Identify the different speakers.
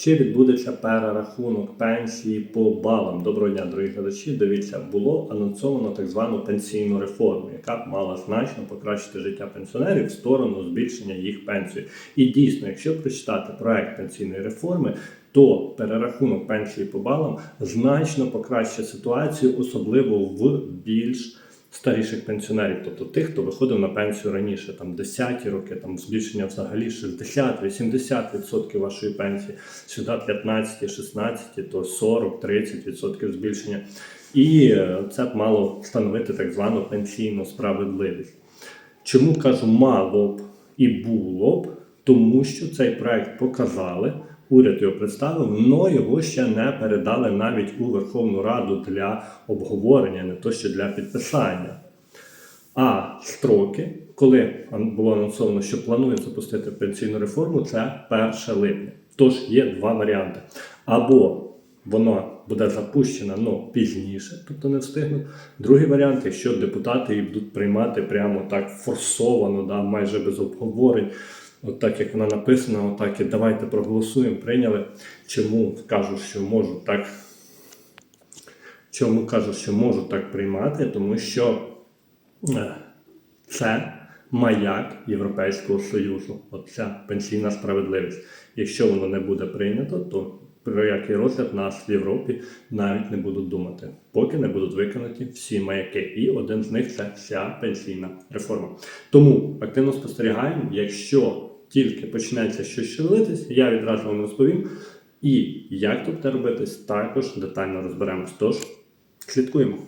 Speaker 1: чи відбудеться перерахунок пенсії по балам. Доброго дня, дорогі глядачі. Дивіться, було анонсовано так звану пенсійну реформу, яка мала значно покращити життя пенсіонерів в сторону збільшення їх пенсії. І дійсно, якщо прочитати проект пенсійної реформи, то перерахунок пенсії по балам значно покращить ситуацію, особливо в більш старіших пенсіонерів, тобто тих, хто виходив на пенсію раніше, там 10-ті роки, там збільшення взагалі 60-80% вашої пенсії, сюди 15-16, то 40-30% збільшення. І е, це б мало встановити так звану пенсійну справедливість. Чому кажу мало б і було б, тому що цей проект показали. Уряд його представив, але його ще не передали навіть у Верховну Раду для обговорення, не то що для підписання. А строки, коли було анонсовано, що планують запустити пенсійну реформу, це 1 липня. Тож є два варіанти. Або воно буде запущено ну, пізніше, тобто не встигнуть. Другий варіант, якщо депутати її будуть приймати прямо так форсовано, да, майже без обговорень. От так як вона написана, отак і давайте проголосуємо, прийняли. Чому кажу, що можу так. Чому кажу, що можу так приймати? Тому що е, це маяк Європейського Союзу. Оця пенсійна справедливість. Якщо воно не буде прийнято, то про який розгляд нас в Європі навіть не будуть думати, поки не будуть виконані всі маяки. І один з них це вся пенсійна реформа. Тому активно спостерігаємо, якщо тільки почнеться щось шевелитись, я відразу вам розповім. І як тут робитись, також детально розберемось. Тож слідкуємо.